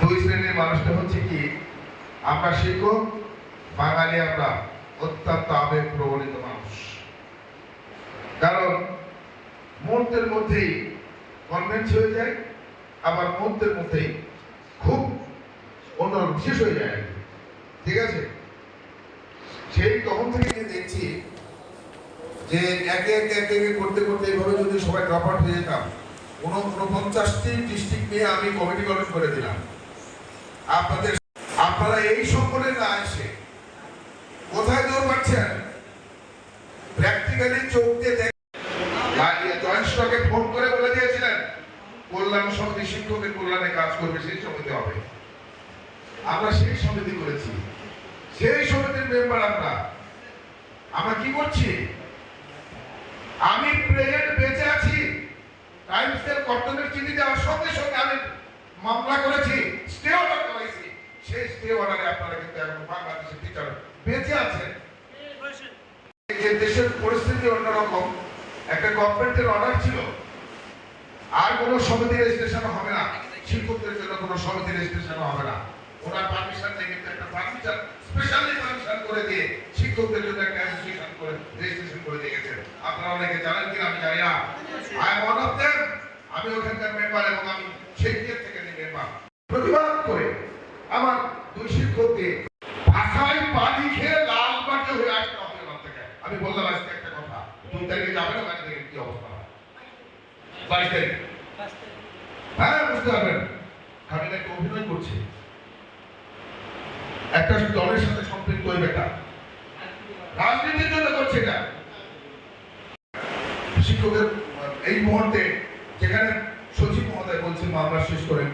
দুই শ্রেণির মানুষটা হচ্ছে কি, আমরা শিক্ষক, বাঙালি আমরা অত্যন্ত আবেগ প্রবণিত মানুষ। কারণ মুহূর্তের মধ্যেই কনভেন্স হয়ে যায়, আবার মুহূর্তের মধ্যেই খুব অন্যরকম শেষ হয়ে যায়। ঠিক আছে? সেই তখন থেকে দেখছি যে একে একে একে একে করতে করতে এইভাবে যদি সবাই ড্রপ আউট হয়ে যেতাম, কোনো উনপঞ্চাশটি ডিস্ট্রিক্ট নিয়ে আমি কমিটি গঠন করে দিলাম। আপনাদের আপনারা এই সকলে না এসে কোথায় দৌড় পাচ্ছেন প্র্যাকটিক্যালি চোখ দিয়ে দেখ ফোন করে বলে দিয়েছিলেন, কল্যাণ সমিতি শিক্ষকের কল্যাণে কাজ করবে, সেই সমিতি হবে। আমরা সেই সমিতি করেছি। সেই সমিতির মেম্বার আমরা। আমরা কি করছি? আমি প্রেজেন্ট বেঁচে আছি। টাইমসের কর্তনের চিঠি দেওয়ার সঙ্গে সঙ্গে আমি মামলা করেছি। স্টে অর্ডার সেই স্টে অর্ডারে আপনারা হবে না। শিক্ষকদের জন্য কোনো সমিতি একটা পারমিশন করে দিয়ে শিক্ষকদের একটা রেজিস্ট্রেশন করে দিয়ে গেছেন আপনারা অনেকে জানেন কিনা, আমি জানি না। আই আমি ওখানকার মেম্বার এবং আমি সেই দিক থেকে মেম্বার প্রতিবাদ করে আমার দুই শিক্ষককে ভাষায় পানি খেয়ে লাল মাটি হয়ে আসতে হবে ওখান থেকে আমি বললাম আজকে একটা কথা দুই তারিখে যাবে না বাইরে থেকে কি অবস্থা? বাইশ তারিখ। হ্যাঁ বুঝতে পারবেন। আমি একটা অভিনয় করছি। একটা দলের সাথে সম্পৃক্ত ওই বেটা রাজনীতির জন্য করছে এটা। শিক্ষকের এই মুহূর্তে যেখানে সচিব মহোদয় বলছেন মামলা শেষ করেন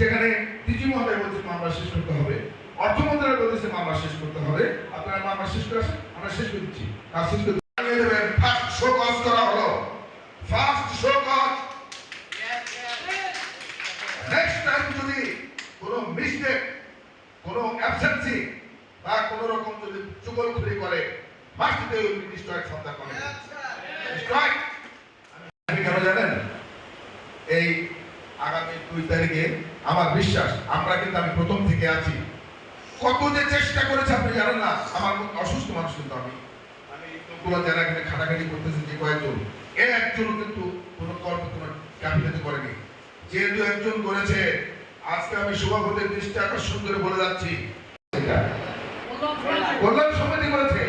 যেখানে ডিজি মহোদয় বলছেন মামলা শেষ করতে হবে অর্থ মন্ত্রণালয় বলেছে মামলা শেষ করতে হবে। আপনারা মামলা শেষ করে আসেন আমরা শেষ করে দিচ্ছি। কাজ শেষ করে জানিয়ে দেবেন ফার্স্ট শো কজ করা হলো first show cause next time যদি কোনো মিস্টেক কোনো অ্যাবসেন্সি বা কোনো রকম যদি চুগলখুরি করে must they will be destroyed from the committee destroyed আমি কেন জানেন? এই আগামী দুই তারিখে আমার বিশ্বাস, আমরা কিন্তু আমি প্রথম থেকে আছি। কত যে চেষ্টা করেছে, আপনি জানেন না, আমার মতো অসুস্থ মানুষ কিন্তু আমি। আমি যারা এখানে খাটাখাটি করতেছে যে কয়েকজন। এ একজনও কিন্তু কোনো কর্ম তোমার ক্যাবিনেটে করেনি। যেহেতু একজন করেছে, আজকে আমি সভাপতির দৃষ্টি আকর্ষণ করে বলে যাচ্ছি এটা। কল্যাণ সমিতি করেছে।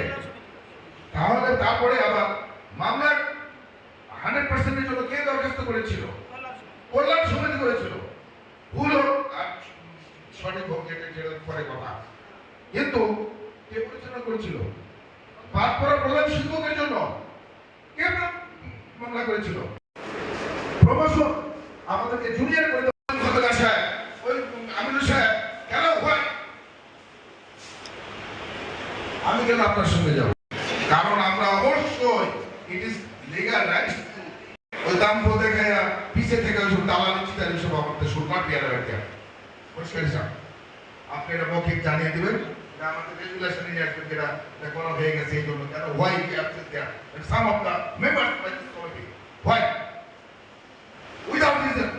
তাহলে তারপরে আবার মামলার হান্ড্রেড পার্সেন্টের জন্য কে দরখাস্ত করেছিল? কল্যাণ সমিতি করেছিল। ভুল হোক আর সঠিক হোক, এটা যেটা পরে কথা। কিন্তু কে পরিচালনা করেছিল? বাদ পড়া প্রধান শিক্ষকের জন্য কে মামলা করেছিল প্রমোশন আমাদেরকে জুনিয়র করে দেওয়া খন্দকার সাহেব ওই আমিনুল সাহেব কেন হয় আমি কেন আপনার সঙ্গে যাব? কারণ আমরা অবশ্যই ইট ইজ লিগাল রাইট ওই দাম বলতে খাইয়া পিছে থেকে ওইসব দালালি, চিতার এইসব আমাদের নট বিয়ার রাইট পরিষ্কার হিসাব আপনি এটা মৌখিক জানিয়ে দিবেন আমাদের রেগুলেশন নিয়ে আসবেন যেটা করা হয়ে গেছে এই জন্য কেন why absent there some of the members by this committee why without reason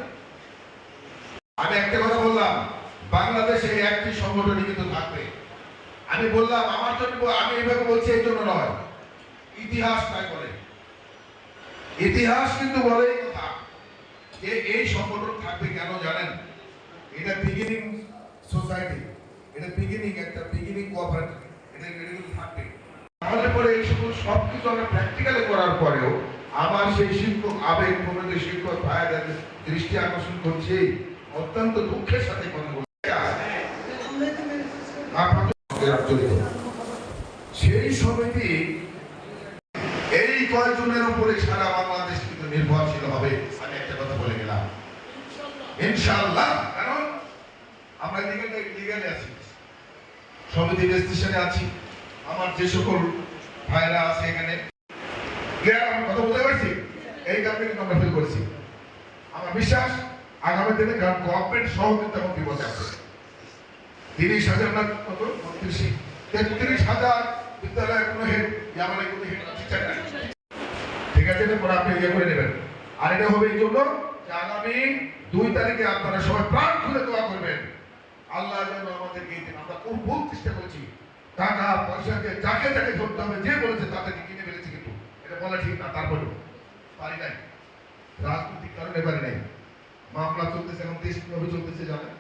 আমি একটা কথা বললাম, বাংলাদেশে একটি সংগঠনই কিন্তু থাকবে। আমি বললাম আমার জন্য আমি এইভাবে বলছি এই জন্য নয়। ইতিহাস তাই বলে। ইতিহাস কিন্তু বলে এই কথা। যে এই সংগঠন থাকবে কেন জানেন? এটা বিগিনিং সোসাইটি এটা বিগিনিং একটা বিগিনিং কোঅপারেটিভ এটা কিন্তু থাকবে। তাহলে পরে এই সকল সব কিছু আমরা প্র্যাকটিক্যালি করার পরেও আমার সেই শিক্ষক আবেগ প্রবৃত শিক্ষক ভাইদের দৃষ্টি আকর্ষণ করছে। অত্যন্ত দুঃখের সাথে কথা বলছে। আপনাদের জড়িত সেই সমিতি এই কয়েকজনের উপরে সারা বাংলাদেশ কিন্তু নির্ভরশীল হবে। আমি একটা কথা বলে গেলাম। ইনশাআল্লাহ। কারণ আমরা লিগালে আছি। সমিতি রেজিস্ট্রেশনে আছি। আমার যে সকল ভাইরা আছে এখানে। কথা বলতে পারছি? এই কারণে কিন্তু আমরা ফিল করেছি। আমার বিশ্বাস, আগামী দিনে কারণ গভর্নমেন্ট সহ কিন্তু এখন বিপদে আছে। তিরিশ হাজার না কত? বত্রিশ। তেত্রিশ হাজার বিদ্যালয়ের কোনো হেড আমাদের কোনো হেড ঠিক আছে, এটা আপনি ইয়ে করে নেবেন। আর এটা হবে এই জন্য যে আগামী দুই তারিখে আপনারা সবাই প্রাণ খুলে দোয়া করবেন। আল্লাহ যেন আমাদেরকে দিন আমরা খুব বহুত চেষ্টা করেছি, টাকা পয়সা যাকে যাকে ধরতে হবে, যে বলেছে তাদেরকে কিনে ফেলেছি কিন্তু। এটা বলা ঠিক না, তারপরেও। পারি নাই। রাজনৈতিক কারণে পারি নাই। মামলা চলতেছে, এখন দেশ চলতেছে জানেন?